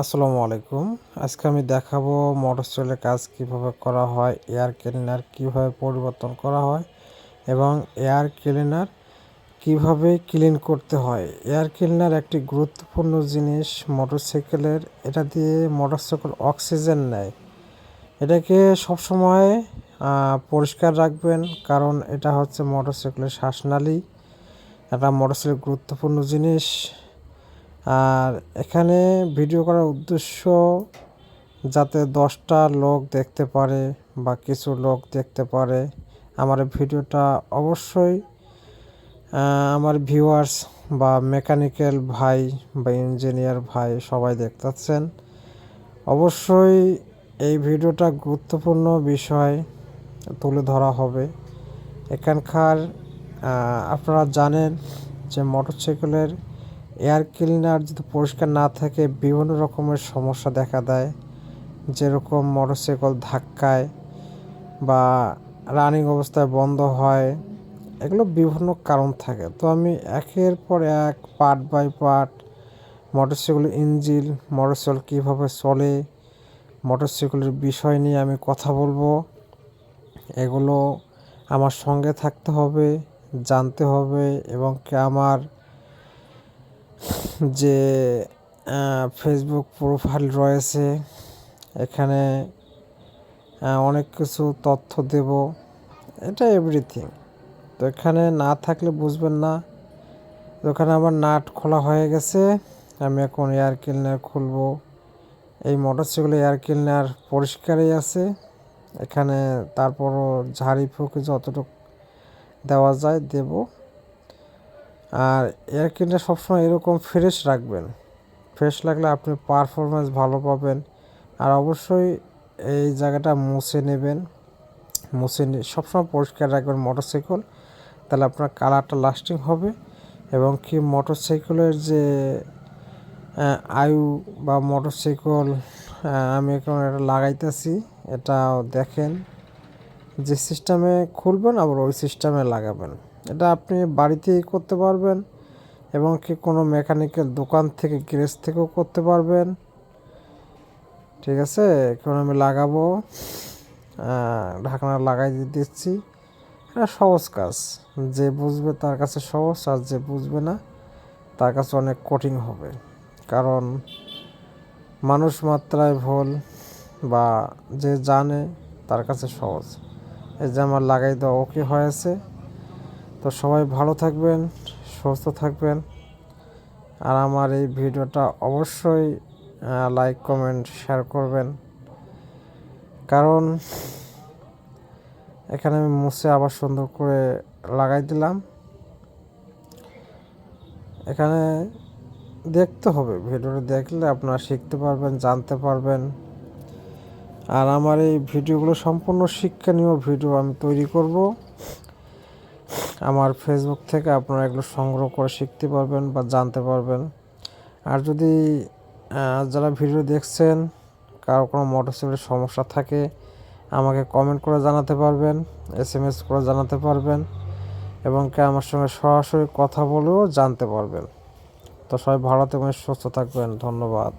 আসসালামু আলাইকুম। আজকে আমি দেখাবো মোটরসাইকেলের কাজ কীভাবে করা হয়, এয়ার ক্লিনার কীভাবে পরিবর্তন করা হয় এবং এয়ার ক্লিনার কীভাবে ক্লিন করতে হয়। এয়ার ক্লিনার একটি গুরুত্বপূর্ণ জিনিস মোটরসাইকেলের এটা দিয়ে মোটরসাইকেল অক্সিজেন নেয়। এটাকে সবসময় পরিষ্কার রাখবেন কারণ এটা হচ্ছে মোটরসাইকেলের শ্বাসনালী। একটা মোটরসাইকেল গুরুত্বপূর্ণ জিনিস। আর এখানে ভিডিও করার উদ্দেশ্য যাতে দশটা লোক দেখতে পারে বা কিছু লোক দেখতে পারে, আমার ভিডিওটা অবশ্যই আমার ভিউয়ার্স বা মেকানিক্যাল ভাই বা ইঞ্জিনিয়ার ভাই সবাই দেখতেছেন। অবশ্যই এই ভিডিওটা গুরুত্বপূর্ণ বিষয় তুলে ধরা হবে। এখানকার আপনারা জানেন যে মোটরসাইকেলের এয়ার ক্লিনার যদি পরিষ্কার না থাকে, বিভিন্ন রকমের সমস্যা দেখা দেয়। যেরকম মোটরসাইকেল ধাক্কায় বা রানিং অবস্থায় বন্ধ হয়, এগুলো বিভিন্ন কারণ থাকে। তো আমি একের পর এক, পার্ট বাই পার্ট মোটরসাইকেলের ইঞ্জিন, মোটরসাইকেল কীভাবে চলে, মোটরসাইকেলের বিষয় নিয়ে আমি কথা বলব। এগুলো আমার সঙ্গে থাকতে হবে, জানতে হবে এবং আমার যে ফেসবুক প্রোফাইল রয়েছে, এখানে অনেক কিছু তথ্য দেব, এটা এভরিথিং তো এখানে না থাকলে বুঝবেন না। তো এখানে আমার নাট খোলা হয়ে গেছে, আমি এখন এয়ার ক্লিনার খুলবো। এই মোটরসাইকেলে এয়ার ক্লিনার পরিষ্কারই আছে, এখানে তারপরও ঝাড়ি ফুঁকে যতটুকু দেওয়া যায় দেব। আর এয়ার ক্লিনার সবসময় এরকম ফ্রেশ রাখবেন। ফ্রেশ রাখলে আপনি পারফরমেন্স ভালো পাবেন। আর অবশ্যই এই জায়গাটা মুছে নেবেন। মুছে নিয়ে সবসময় পরিষ্কার রাখবেন মোটরসাইকেল তাহলে আপনার কালারটা লাস্টিং হবে এবং কি মোটরসাইকেলের যে আয়ু বা মোটরসাইকেল আমি এখন এটা লাগাইতেছি এটা দেখেন। যে সিস্টেমে খুলবেন, আবার ওই সিস্টেমে লাগাবেন। এটা আপনি বাড়িতেই করতে পারবেন এবং কি কোনো মেকানিক্যাল দোকান থেকে, গ্যারেজ থেকেও করতে পারবেন। ঠিক আছে? এখন আমি লাগাবো। ঢাকনা লাগাই দিচ্ছি। এটা সহজ কাজ। যে বুঝবে তার কাছে সহজ, আর যে বুঝবে না তার কাছে অনেক কঠিন হবে। কারণ মানুষ মাত্রায় ভুল বা যে জানে তার কাছে সহজ। এই যে আমার লাগাই দেওয়া ওকে হয়েছে। তো সবাই ভালো থাকবেন, সুস্থ থাকবেন। আর আমার এই ভিডিওটা অবশ্যই লাইক কমেন্ট শেয়ার করবেন। কারণ এখানে আমি মুছে আবার সুন্দর করে লাগাই দিলাম। এখানে দেখতে হবে, ভিডিওটা দেখলে আপনারা শিখতে পারবেন, জানতে পারবেন। আর আমার এই ভিডিওগুলো সম্পূর্ণ শিক্ষণীয় ভিডিও আমি তৈরি করব। আমার ফেসবুক থেকে আপনারা এগুলো সংগ্রহ করে শিখতে পারবেন বা জানতে পারবেন। আর যদি যারা ভিডিও দেখছেন, কারও কোনো মোটরসাইকেলের সমস্যা থাকে, আমাকে কমেন্ট করে জানাতে পারবেন এস এম এস করে জানাতে পারবেন এবং কে আমার সঙ্গে সরাসরি কথা বলেও জানতে পারবেন। তো সবাই ভালো থাকবেন, সুস্থ থাকবেন, ধন্যবাদ।